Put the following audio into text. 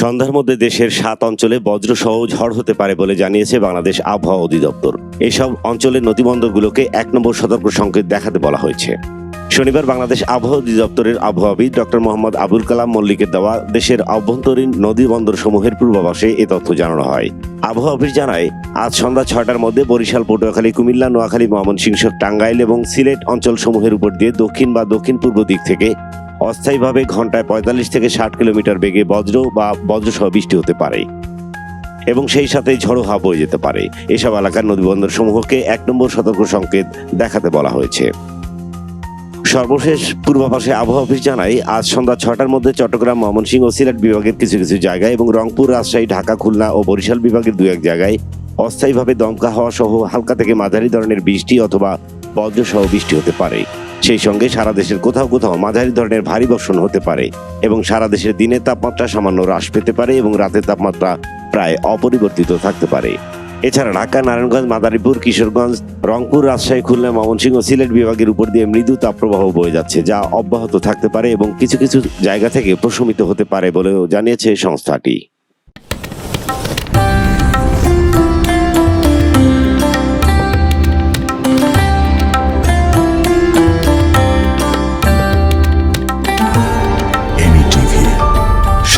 সন্ধ্যার মধ্যে দেশের সাত অঞ্চলে বজ্রসহ ঝড় হতে পারে বলে জানিয়েছে বাংলাদেশ আবহাওয়া অধিদপ্তর। এসব অঞ্চলের নদীবন্দরগুলোকে এক নম্বর সতর্ক সংকেত দেখাতে বলা হয়েছে। শনিবার বাংলাদেশ আবহাওয়া অধিদপ্তরের আবহাওয়াবিদ ডক্টর মোহাম্মদ আবুল কালাম মল্লিকের দেওয়া দেশের অভ্যন্তরীণ নদী বন্দর সমূহের পূর্বাভাসে এ তথ্য জানানো হয়। আবহাওয়া অফিস জানায়, আজ সন্ধ্যা ছয়টার মধ্যে বরিশাল, পটুয়াখালী, কুমিল্লা, নোয়াখালী, ময়মনসিংহ, টাঙ্গাইল এবং সিলেট অঞ্চল সমূহের উপর দিয়ে দক্ষিণ বা দক্ষিণ পূর্ব দিক থেকে অস্থায়ীভাবে ঘন্টায় পঁয়তাল্লিশ থেকে ষাট কিলোমিটার বেগে বজ্র বা বজ্রসহ বৃষ্টি হতে পারে। এবং সেই সাথে ঝড়ো হাওয়া বয়ে যেতে পারে। এসব এলাকার নদীবন্দর সমূহকে এক নম্বর সতর্ক সংকেত দেখাতে বলা হয়েছে। সর্বশেষ পূর্বাভাসে আবহাওয়া অফিস জানায়, আজ সন্ধ্যা ছটার মধ্যে চট্টগ্রাম, ময়মনসিংহ ও সিলেট বিভাগের কিছু কিছু জায়গায় এবং রংপুর, রাজশাহী, ঢাকা, খুলনা ও বরিশাল বিভাগের দু এক জায়গায় অস্থায়ীভাবে দমকা হওয়া সহ হালকা থেকে মাঝারি ধরনের বৃষ্টি অথবা বজ্রসহ বৃষ্টি হতে পারে। সেই সঙ্গে সারা দেশের কোথাও কোথাও মাঝারি ধরনের ভারী বর্ষণ হতে পারে এবং সারা দেশের দিনের তাপমাত্রা সামান্য হ্রাস পেতে পারে এবং রাতের তাপমাত্রা প্রায় অপরিবর্তিত থাকতে পারে। এছাড়া ঢাকা, নারায়ণগঞ্জ, মাদারীপুর, কিশোরগঞ্জ, রংপুর, রাজশাহী, খুলনা, ময়মনসিংহ, সিলেট বিভাগের উপর দিয়ে মৃদু তাপপ্রবাহ বয়ে যাচ্ছে, যা অব্যাহত থাকতে পারে এবং কিছু কিছু জায়গা থেকে প্রশমিত হতে পারে বলেও জানিয়েছে সংস্থাটি।